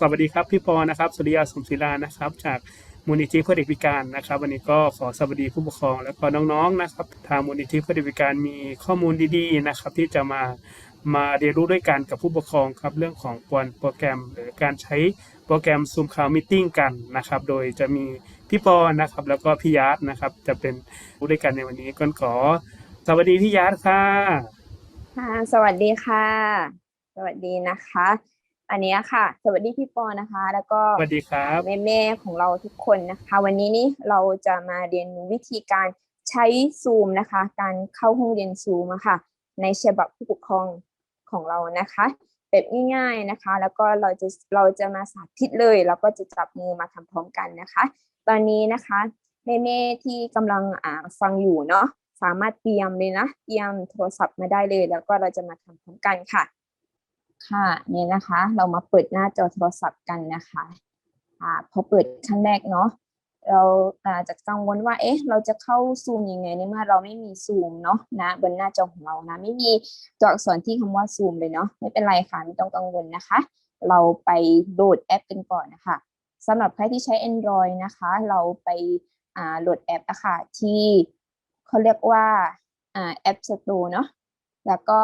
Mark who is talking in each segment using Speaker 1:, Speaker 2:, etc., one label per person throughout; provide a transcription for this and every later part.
Speaker 1: สวัสดีครับพี่ปอนะครับสุริยาสมศิลานะครับ จากมูลนิธิเพื่อเด็กพิการนะครับ วันนี้ก็ขอสวัสดีผู้ปกครองและก็น้องๆนะครับ ทางมูลนิธิเพื่อเด็กพิการมีข้อมูลดีๆนะครับ ที่จะมามาเรียนรู้ด้วยกันกับผู้ปกครองครับเรื่องของโปรแกรม หรือการใช้โปรแกรม Zoom Cloud Meeting กันนะครับ โดยจะมีพี่ปอนะครับ แล้วก็พี่ยาร์ดนะครับ จะเป็นผู้ด้วยกันในวันนี้ก็ขอ สวัสดีพี่ยาร์ดค่ะ
Speaker 2: ค่ะสวัสดีค่ะ สวัสดีนะคะ อันเนี้ยค่ะ สวัสดีพี่ปอนะคะ แล้วก็
Speaker 1: สวัสดีครับ
Speaker 2: แม่แม่ๆของเราทุกคนนะคะ วันนี้นี่เราจะมาเรียนรู้วิธีการใช้ซูมนะคะ การเข้าห้องเรียนซูมอะค่ะ ในฉบับผู้ปกครองของเรานะคะแบบง่ายๆนะคะ แล้วก็เราจะเราจะมาสาธิตเลยแล้วก็จะจับมือมาทำพร้อมกันนะคะ ตอนนี้นะคะแม่ๆที่กำลังอ่าฟังอยู่เนาะสามารถเตรียมเลยนะ เตรียมโทรศัพท์มาได้เลย แล้วก็เราจะมาทำพร้อมกันค่ะ ค่ะเนี่ยนะคะเรามาเปิดหน้าจอโทรศัพท์กันนะคะอ่าพอเปิดครั้งแรกเนาะเราอาจะกังวลว่าเอ๊ะเราจะเข้าซูมยังไงในเมื่อเราไม่มีซูมเนาะนะบนหน้าจอของเรานะไม่มีตัวอักษรที่คำว่าซูมเลยเนาะไม่เป็นไรค่ะไม่ต้องกังวลนะคะ เราไปโหลดแอปกันก่อนนะคะสำหรับใครที่ใช้ Android นะคะ เราไปโหลดแอปอะค่ะที่เขาเรียกว่าอแอป Store เนาะแล้วก็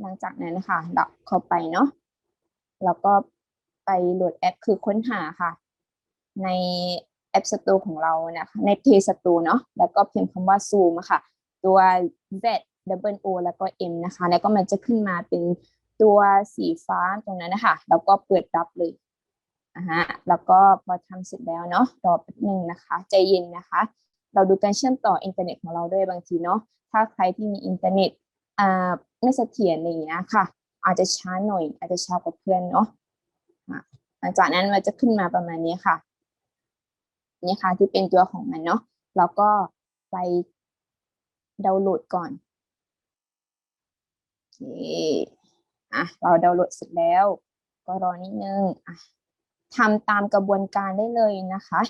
Speaker 2: หลังจากนั้นนะคะเราเข้าไปเนาะแล้วก็ไปโหลดแอปคือค้นหาค่ะ ในแอป Store ของเรานะคะใน Play Store เนาะแล้วก็พิมพ์คำว่า Zoom ค่ะ ตัว Z double O แล้วก็ M นะคะ แล้วก็มันจะขึ้นมาเป็นตัวสีฟ้าตรงนั้นนะคะแล้วก็เปิดรับเลยอะฮะแล้วก็พอทำเสร็จแล้วเนาะรอแป๊บนึงนะคะ ใจเย็นนะคะ เราดูการเชื่อมต่ออินเทอร์เน็ตของเราด้วยบางทีเนาะถ้าใครที่มีอินเทอร์เน็ต ไม่เสถียรอะไรอย่างเงี้ยค่ะ อาจจะช้าหน่อย อาจจะช้ากว่าเพื่อนเนาะหลังจากนั้นมันจะขึ้นมาประมาณนี้ค่ะ นี่ค่ะที่เป็นตัวของมันเนาะแล้วก็ไปดาวน์โหลดก่อนโอเคอะเราดาวน์โหลดเสร็จแล้ว ก็รอนิดนึงอะทำตามกระบวนการได้เลยนะคะ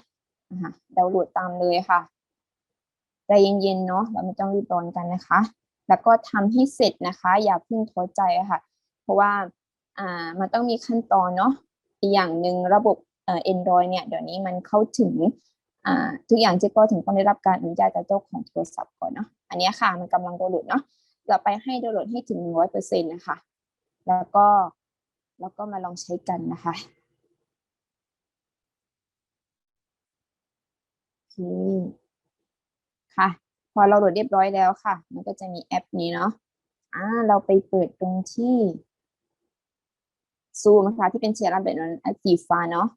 Speaker 2: อะดาวน์โหลดตามเลยค่ะใจเย็นๆเนาะเราไม่ต้องรีบร้อนกันนะคะ แล้วก็ทำให้เสร็จนะคะ อย่าเพิ่งท้อใจค่ะ เพราะว่าอ่ามันต้องมีขั้นตอนเนาะอีกอย่างหนึ่งระบบเอ่อ Android เนี่ยเดี๋ยวนี้มันเข้าถึงอ่าทุกอย่างเจ๊ก็ถึงต้องได้รับการอนุญาตจากเจ้าของโทรศัพท์ก่อนเนาะอันนี้ค่ะมันกำลังดาวน์โหลดเนาะเราไปให้ดาวน์โหลดให้ถึงร้อยเปอร์เซ็นต์นะคะ แล้วก็แล้วก็มาลองใช้กันนะคะคค่ะ พอเราโหลดเรียบร้อยแล้วค่ะ มันก็จะมีแอปนี้เนาะอ่าเราไปเปิดตรงที่ซูมนะคะที่เป็นเชียร์รับแบบนั้นอะสีฟ้าเนาะ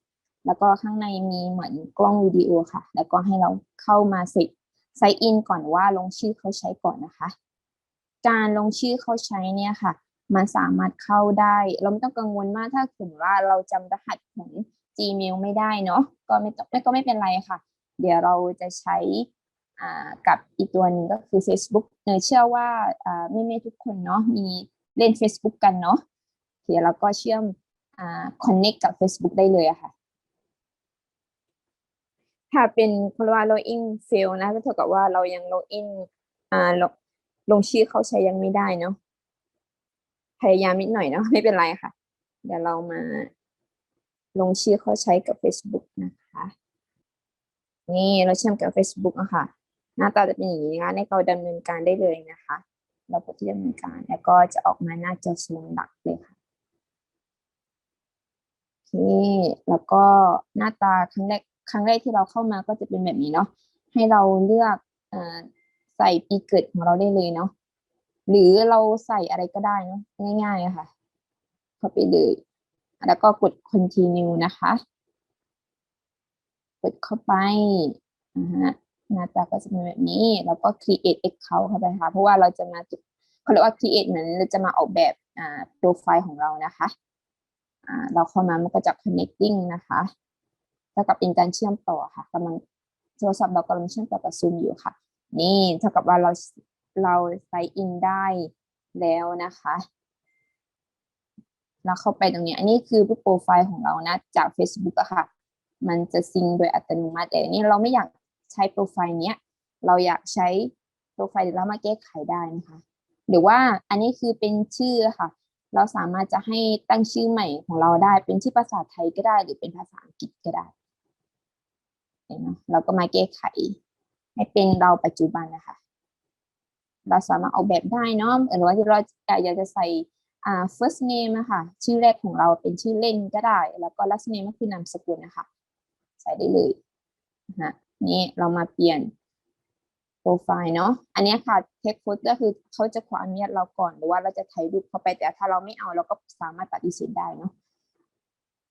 Speaker 2: แล้วก็ข้างในมีเหมือนกล้องวิดีโอค่ะ แล้วก็ให้เราเข้ามาสิไซน์อินก่อนว่าลงชื่อเขาใช้ก่อนนะคะ การลงชื่อเขาใช้เนี่ยค่ะ มันสามารถเข้าได้ เราไม่ต้องกังวลมากถ้าถึงว่าเราจำรหัสของ Gmail ไม่ได้เนาะก็ไม่ก็ไม่เป็นไรค่ะ เดี๋ยวเราจะใช้ กับอีกตัวหนึ่งก็คือ Facebook เนยเชื่อว่าอ่าแม่ๆทุกคนเนาะมีเล่น Facebook กันเนาะเดี๋ยวเราก็เชื่อมอ่า connect กับ Facebook ได้เลยอะค่ะ ถ้าเป็นเพราะว่า login fail นะก็เท่ากับว่าเรายัง login อ่าลงลงชื่อเขาใช้ยังไม่ได้เนาะพยายามนิดหน่อยเนาะไม่เป็นไรค่ะ เดี๋ยวเรามาลงชื่อเขาใช้กับ Facebook นะคะ นี่เราเชื่อมกับ Facebook อะค่ะ หน้าตาจะเป็นอย่างนี้นะคะในเราดำเนินการได้เลยนะคะ เรากดที่ดำเนินการแล้วก็จะออกมาหน้าจอซูมหลักเลยค่ะโอเคแล้วก็หน้าตาครั้งแรกครั้งแรกที่เราเข้ามาก็จะเป็นแบบนี้เนาะให้เราเลือกอใส่ปีเกิดของเราได้เลยเนาะหรือเราใส่อะไรก็ได้เนาะง่ายๆอะค่ะ เข้าไปเลยแล้วก็กด continue นะคะ กดเข้าไปนะฮะ หน้าตาก็จะเป็นแบบนี้ แล้วก็ create account เข้าไปค่ะเพราะว่าเราจะมาเขาเรียกว่า create เหมือนเราจะมาออกแบบอ่าโปรไฟล์ของเรานะคะอ่าเราเข้ามามันก็จะ connecting นะคะเท่ากับเป็นการเชื่อมต่อค่ะกำลังโทรศัพท์เรากำลังเชื่อมต่อกับ Zoom อยู่ค่ะ นี่เท่ากับว่าเราเรา sign in ได้แล้วนะคะเราเข้าไปตรงนี้ อันนี้คือโปรไฟล์ของเรานะจาก Facebook อะค่ะ มันจะซิงโดยอัตโนมัติแต่นนี้เราไม่อยาก ใช้โปรไฟล์เนี้ยเราอยากใช้โปรไฟล์เดี๋ยวเรามาแก้ไขได้นะคะหรือว่าอันนี้คือเป็นชื่อค่ะ เราสามารถจะให้ตั้งชื่อใหม่ของเราได้เป็นชื่อภาษาไทยก็ได้ หรือเป็นภาษาอังกฤษก็ได้เห็นไหมเราก็มาแก้ไข ให้เป็นเราปัจจุบันนะคะ เราสามารถออกแบบได้เนาะเออว่าที่เราอยากจะใส่อ่า first name นะคะชื่อแรกของเราเป็นชื่อเล่นก็ได้ แล้วก็ last name ก็คือนามสกุลนะคะ ใส่ได้เลยนะ นี่เรามาเปลี่ยนโปรไฟล์เนาะอันนี้ค่ะ take photo ก็คือเขาจะขออนุญาตเราก่อนหรือว่าเราจะถ่ายรูปเข้าไปแต่ถ้าเราไม่เอาเราก็สามารถปฏิเสธได้เนาะ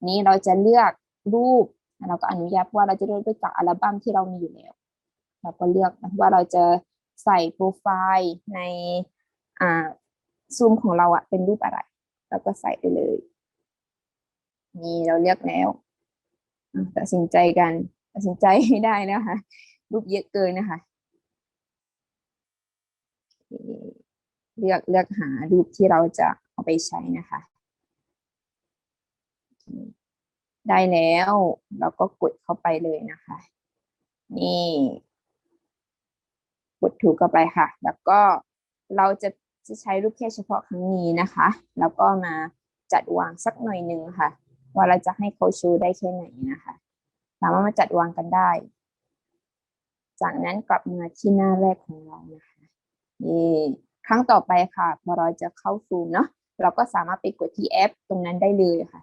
Speaker 2: นี่เราจะเลือกรูปเราก็อนุญาตเพราะว่าเราจะเลือกด้วยจากอัลบั้มที่เรามีอยู่แล้วเราก็เลือกว่าเราจะใส่โปรไฟล์ในอ่าซูมของเราอะเป็นรูปอะไรเราก็ใส่ไปเลย นี่เราเลือกแล้วตัดสินใจกัน ตัดสินใจให้ได้นะคะรูปเยอะเกินนะคะเลือกเลือกหารูปที่เราจะเอาไปใช้นะคะ ได้แล้วเราก็กดเข้าไปเลยนะคะ นี่ กดถูกเข้าไปค่ะ แล้วก็เราจะจะใช้รูปแค่เฉพาะครั้งนี้นะคะ แล้วก็มาจัดวางสักหน่อยหนึ่งค่ะ ว่าเราจะให้เขาชูได้แค่ไหนนะคะ สามารถมาจัดวางกันได้ จากนั้นกลับมาที่หน้าแรกของเรานะคะนี่ครั้งต่อไปค่ะพอเราจะเข้าซูมเนาะเราก็สามารถไปกดที่แอป ตรงนั้นได้เลยค่ะ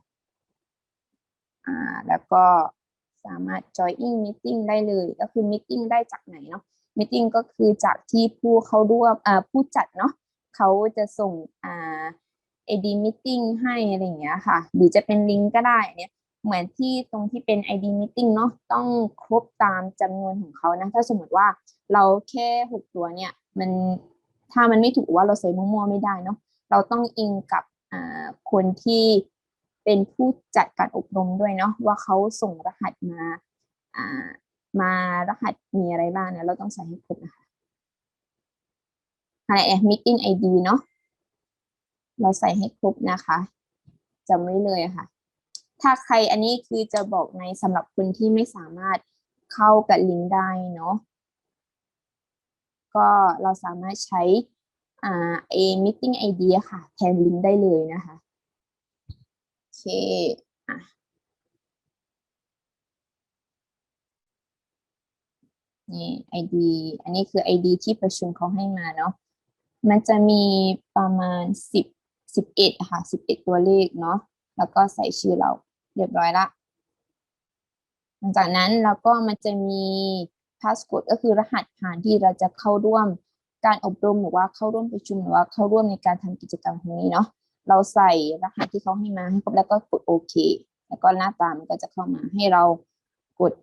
Speaker 2: อ่าแล้วก็สามารถ join meeting ได้เลย ก็คือ meeting ได้จากไหนเนาะ meeting ก็คือจากที่ผู้เข้าร่วมอ่าผู้จัดเนาะเขาจะส่งอ่า ID meeting ให้อะไรอย่างเงี้ยค่ะ หรือจะเป็นลิงก์ก็ได้เนี่ย เหมือนที่ตรงที่เป็น ID meeting เนาะต้องครบตามจำนวนของเขานะ ถ้าสมมติว่าเราแค่หกตัวเนี่ย มันถ้ามันไม่ถูกว่าเราใส่มั่วๆไม่ได้เนาะเราต้องอิงกับคนที่เป็นผู้จัดการอบรมด้วยเนาะว่าเขาส่งรหัสมาามารหัสมีอะไรบ้างเนี่ยเราต้องใส่ให้ครบนะคะอะไรแอ meeting ID เนาะเราใส่ให้ครบนะคะจำไว้เลยค่ะ ถ้าใครอันนี้คือจะบอกในสำหรับคนที่ไม่สามารถเข้ากับลิงก์ได้เนาะก็เราสามารถใช้อ่า a meeting ID อะค่ะ แทนลิงก์ได้เลยนะคะโอเคอะนี่ ID อันนี้คือ ID ที่ประชุมเขาให้มาเนาะมันจะมีประมาณสิบสิบเอ็ดค่ะสิบเอ็ดตัวเลขเนาะแล้วก็ใส่ชื่อเรา เรียบร้อยละหลังจากนั้นเราก็มันจะมีพาส c o d e ก็คือรหัสผ่านที่เราจะเข้าร่วมการอบรมหรือว่าเข้าร่วมประชุมหรือว่าเข้าร่วมในการทำกิจกรรมตรงนี้เนาะเราใส่รหัสที่เขาให้มาให้ครบแล้วก็กดโอเคแล้วก็หน้าตามันก็จะเข้ามาให้เรากด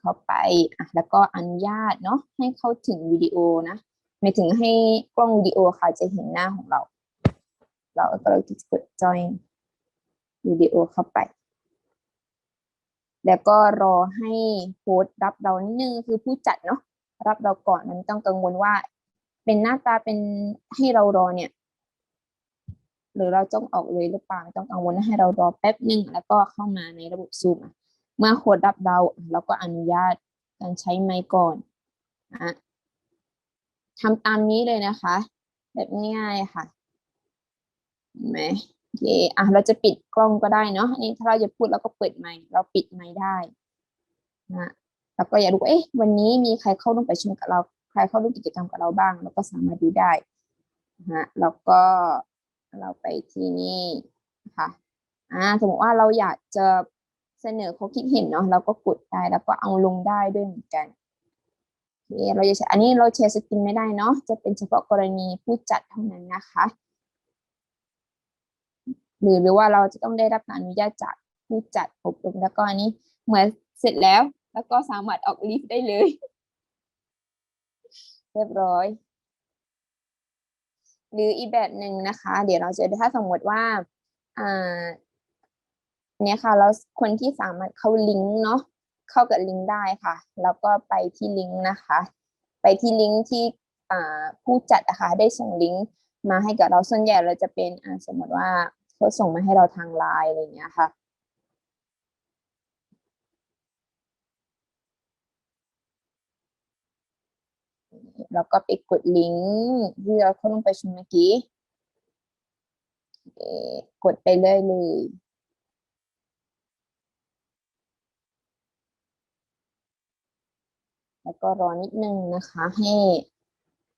Speaker 2: เข้าไปอะแล้วก็อนุญาตเนาะให้เข้าถึงวิดีโอนะไม่ถึงให้กล้องวิดีโอค่ะจะเห็นหน้าของเรา เราก็เลยกด join วิดีโอเข้าไป แล้วก็รอให้โฮสต์รับเรานิดนึงคือผู้จัดเนาะรับเราก่อนมันต้องกังวลว่า เป็นหน้าตาเป็นให้เรารอเนี่ย หรือเราจ้องออกเลยหรือเปล่าไม่ต้องกังวลให้เรารอแป๊บหนึ่งแล้วก็เข้ามาในระบบซูมเมื่อโค้ดรับเราเราก็อนุญาตการใช้ไมค์ก่อนนะทำตามนี้เลยนะคะ แบบง่ายๆค่ะเห็นไหม เคอะเราจะปิดกล้องก็ได้เนาะอันนี้ถ้าเราจะพูดเราก็เปิดไมค์เราปิดไมค์ได้นะแล้วก็อยากรู้เอ๊ะวันนี้มีใครเข้าร่วมประชุมกับเรา ใครเข้าร่วมกิจกรรมกับเราบ้าง เราก็สามารถดูได้นะฮะแล้วก็เราไปที่นี่นะคะอ่าสมมติว่าเราอยากจะเสนอควาคิดเห็นเนาะเราก็กดได้แล้วก็เอาลงได้ด้วยเหมือนกันเคเราจะใช้อันนี้เราแชร์สกรีนไม่ได้เนาะจะเป็นเฉพาะกรณีผู้จัดเท่านั้นนะคะ หรือหรือว่าเราจะต้องได้รับการอนุญาตจากผู้จัดอบรมแล้วก็อันนี้เหมือนเสร็จแล้ว แล้วก็สามารถออกลิฟต์ได้เลย เรียบร้อย หรืออีกแบบหนึ่งนะคะ เดี๋ยวเราจะถ้าสมมติว่าอ่าเนี่ยค่ะแล้วคนที่สามารถเข้าลิงก์เนาะเข้ากับลิงก์ได้ค่ะ แล้วก็ไปที่ลิงก์นะคะ ไปที่ลิงก์ที่ผู้จัดนะคะได้ส่งลิงก์มาให้กับเราส่วนใหญ่เราจะเป็นสมมติว่า เขาส่งมาให้เราทางไลน์อะไรอย่างเงี้ยค่ะ แล้วก็ไปกดลิงก์ที่เราเข้าลงไปชมเมื่อกี้ กดไปเลยเลยแล้วก็รอนิดนึงนะคะ ให้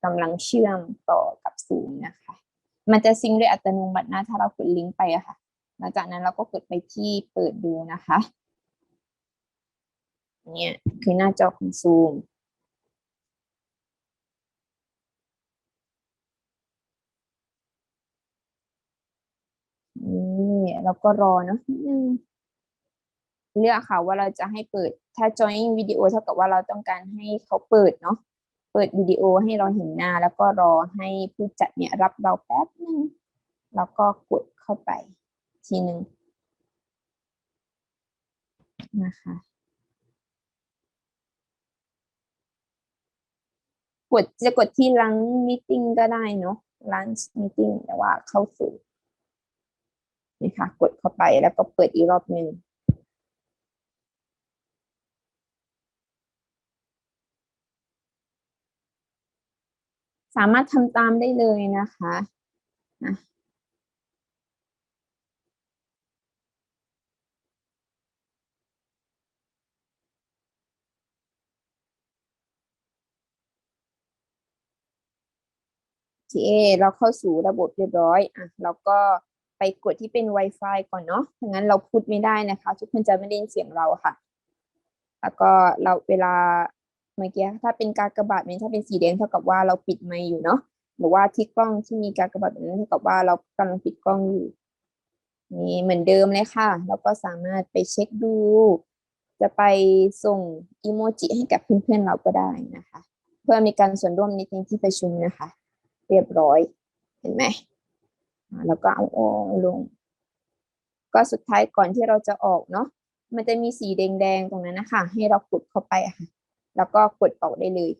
Speaker 2: กำลังเชื่อมต่อกับซูมนะคะ มันจะซิงค์ด้วยอัตโนมัตินะถ้าเรากดลิงก์ไปอะค่ะ หลังจากนั้นเราก็กดไปที่เปิดดูนะคะ เนี่ยคือหน้าจอของซูมนี่แล้วก็รอเนาะนึงเลือกค่ะว่าเราจะให้เปิด ถ้า join วิดีโอเท่ากับว่าเราต้องการให้เขาเปิดเนาะ เปิดวิดีโอให้เราเห็นหน้า แล้วก็รอให้ผู้จัดเนี่ยรับเราแป๊บนึงแล้วก็กดเข้าไปทีหนึ่งนะคะ กดจะกดที่ lunch meeting ก็ได้เนาะ lunch meeting แต่ว่าเข้าสู่นี่ค่ะ กดเข้าไปแล้วก็เปิดอีกรอบหนึ่ง สามารถทำตามได้เลยนะคะนะโอเคเราเข้าสู่ระบบเรียบร้อยอะเราก็ไปกดที่เป็น Wi-Fi ก่อนเนาะถ้างั้นเราพูดไม่ได้นะคะ ทุกคนจะไม่ได้ยินเสียงเราค่ะ แล้วก็เราเวลา เมื่อกี้ถ้าเป็นการกระบาดเนี่ยถ้าเป็นสีแดงเท่ากับว่าเราปิดไมค์อยู่เนาะหรือว่าที่กล้องที่มีการกระบาดแบบนั้นเท่ากับว่าเรากำลังปิดกล้องอยู่นี่เหมือนเดิมเลยค่ะ เราก็สามารถไปเช็คดู จะไปส่งอีโมจิให้กับเพื่อนๆเราก็ได้นะคะ เพื่อมีการส่วนร่วมในที่ประชุมนะคะ เรียบร้อยเห็นไหมแล้วก็เอาออกลง ก็สุดท้ายก่อนที่เราจะออกเนาะมันจะมีสีแดงๆตรงนั้นนะคะให้เรากดเข้าไปค่ะ แล้วก็กดออกได้เลย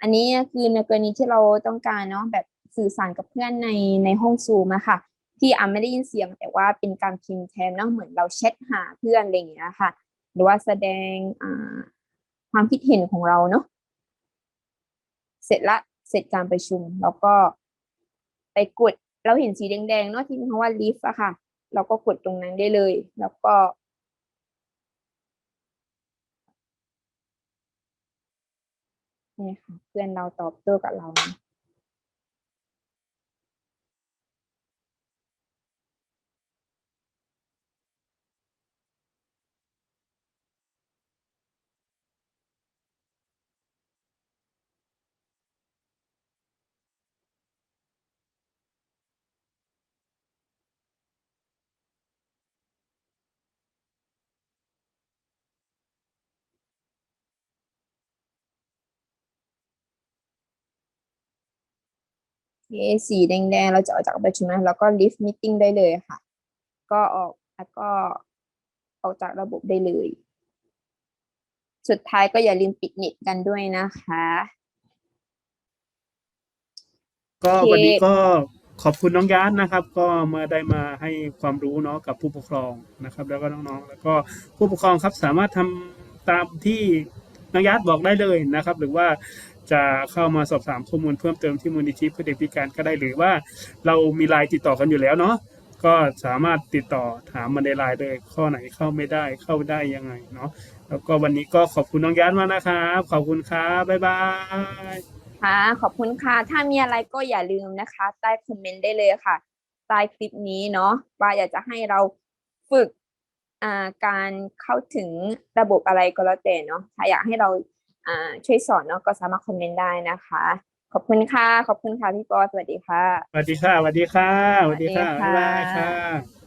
Speaker 2: อันนี้คือในกรณีที่เราต้องการเนาะแบบสื่อสารกับเพื่อนในในห้องซูมอะค่ะ ที่อาจไม่ได้ยินเสียงแต่ว่าเป็นการพิมพ์แทนเนาะเหมือนเราแชทหาเพื่อนอะไรอย่างเงี้ยค่ะ หรือว่าแสดงความคิดเห็นของเราเนาะเสร็จละเสร็จการประชุมแล้วก็ไปกดเราเห็นสีแดงๆเนาะที่มีคำว่า lift อะค่ะ เราก็กดตรงนั้นได้เลย แล้วก็ นี่ค่ะ เพื่อนเราตอบโต้กับเรานะ สีแดงๆ เราจะออกจากประชุมนะแล้วก็ lift meeting ได้เลยค่ะ ก็ออกแล้วก็ออกจากระบบได้เลย สุดท้ายก็อย่าลืมปิดเน็ตกันด้วยนะคะ
Speaker 1: ก็
Speaker 2: โอเค
Speaker 1: วันนี้ก็ขอบคุณน้องยานนะครับ ก็มาได้มาให้ความรู้เนาะกับผู้ปกครองนะครับ แล้วก็น้องๆ แล้วก็ผู้ปกครองครับสามารถทำตามที่น้องยานบอกได้เลยนะครับ หรือว่า จะเข้ามาสอบถามข้อมูลเพิ่มเติมที่มูลนิธิเพื่อเด็กพิการก็ได้หรือว่าเรามีไลน์ติดต่อกันอยู่แล้วเนาะก็สามารถติดต่อถามมาในไลน์เลยข้อไหนเข้าไม่ได้เข้าได้ยังไงเนาะแล้วก็วันนี้ก็ขอบคุณน้องยานมากนะครับขอบคุณครับบ๊ายบาย
Speaker 2: ค่ะขอบคุณค่ะ ถ้ามีอะไรก็อย่าลืมนะคะ ใต้คอมเมนต์ได้เลยค่ะ ใต้คลิปนี้เนาะว่าอยากจะให้เราฝึกการเข้าถึงระบบอะไรก็แล้วแต่เนาะถ้าอยากให้เรา ช่วยสอนเนาะก็สามารถคอมเมนต์ได้นะคะ ขอบคุณค่ะ ขอบคุณค่ะพี่ปอสวัสดีค่ะ
Speaker 1: สวัสดีค่ะ สวัสดีค่ะ สวัสดีค่ะ
Speaker 2: สวัสดีค่ะ
Speaker 1: บ๊ายบายค่ะ